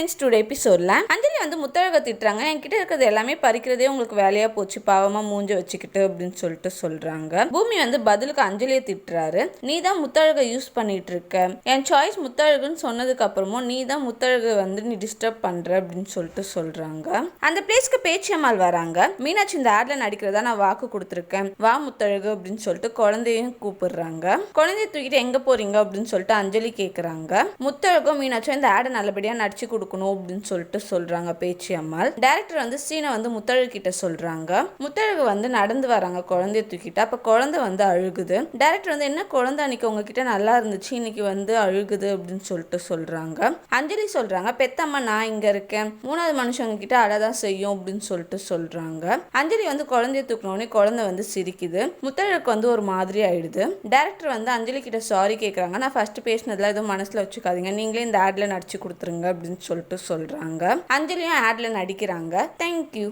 Friends today எபிசோடில் அஞ்சலி வந்து முத்தழக திட்டுறாங்க. என்கிட்ட இருக்கிறது எல்லாமே பறிக்கிறதே உங்களுக்கு வேலையாக போச்சு. பாவமாக மூஞ்ச வச்சுக்கிட்டு அப்படின்னு சொல்லிட்டு சொல்கிறாங்க பூமி வந்து பதிலுக்கு அஞ்சலியை திட்டுறாரு. நீ தான் முத்தழகை யூஸ் பண்ணிட்டு இருக்க. என் சாய்ஸ் முத்தழகுன்னு சொன்னதுக்கு அப்புறமும் நீ தான் முத்தழகை வந்து நீ டிஸ்டர்ப் பண்ணுற அப்படின்னு சொல்லிட்டு சொல்கிறாங்க அந்த பிளேஸ்க்கு பேச்சியம்மாள் வராங்க. மீனாட்சி இந்த ஆட்ல நடிக்கிறதா நான் வாக்கு கொடுத்துருக்கேன். வா முத்தழகு அப்படின்னு சொல்லிட்டு குழந்தையும் கூப்பிடுறாங்க. குழந்தைய தூக்கிட்டு எங்கே போகிறீங்க அப்படின்னு சொல்லிட்டு அஞ்சலி கேட்குறாங்க முத்தழகும் மீனாட்சியும் இந்த ஆடை நல்லபடியாக நடிச்சு கொடுக்கணும் அப்படின்னு சொல்லிட்டு சொல்கிறாங்க பேச்சு அம்மாள். டேரக்டர் வந்து சீனை வந்து முத்தழகு கிட்ட சொல்கிறாங்க முத்தழகு வந்து நடந்து வராங்க குழந்தைய தூக்கிட்டு. அப்போ குழந்தை வந்து அழுகுது. டேரக்டர் வந்து என்ன குழந்தை அன்னைக்கு உங்ககிட்ட நல்லா இருந்துச்சு? இன்னைக்கு வந்து அழுகுது அப்படின்னு சொல்லிட்டு சொல்கிறாங்க அஞ்சலி சொல்கிறாங்க பெத்தம்மா நான் இங்கே இருக்கேன். மூணாவது மனுஷங்க கிட்ட அழதான் செய்யும் அப்படின்னு சொல்லிட்டு சொல்கிறாங்க அஞ்சலி வந்து குழந்தைய தூக்கினோடனே குழந்தை வந்து சிரிக்குது. முத்தழகுக்கு வந்து ஒரு மாதிரி ஆயிடுது. டேரக்டர் வந்து அஞ்சலி கிட்ட சாரி கேட்குறாங்க நான் ஃபர்ஸ்ட் பேசினதுல எதுவும் மனசில் வச்சுக்காதீங்க. நீங்களே இந்த ஆட்ல நடிச்சு கொடுத்துருங்க அப்படின்னு சொல்லிட்டு சொல்கிறாங்க அஞ்சலியும் ஆட்ல நடிக்கிறாங்க. தேங்க்யூ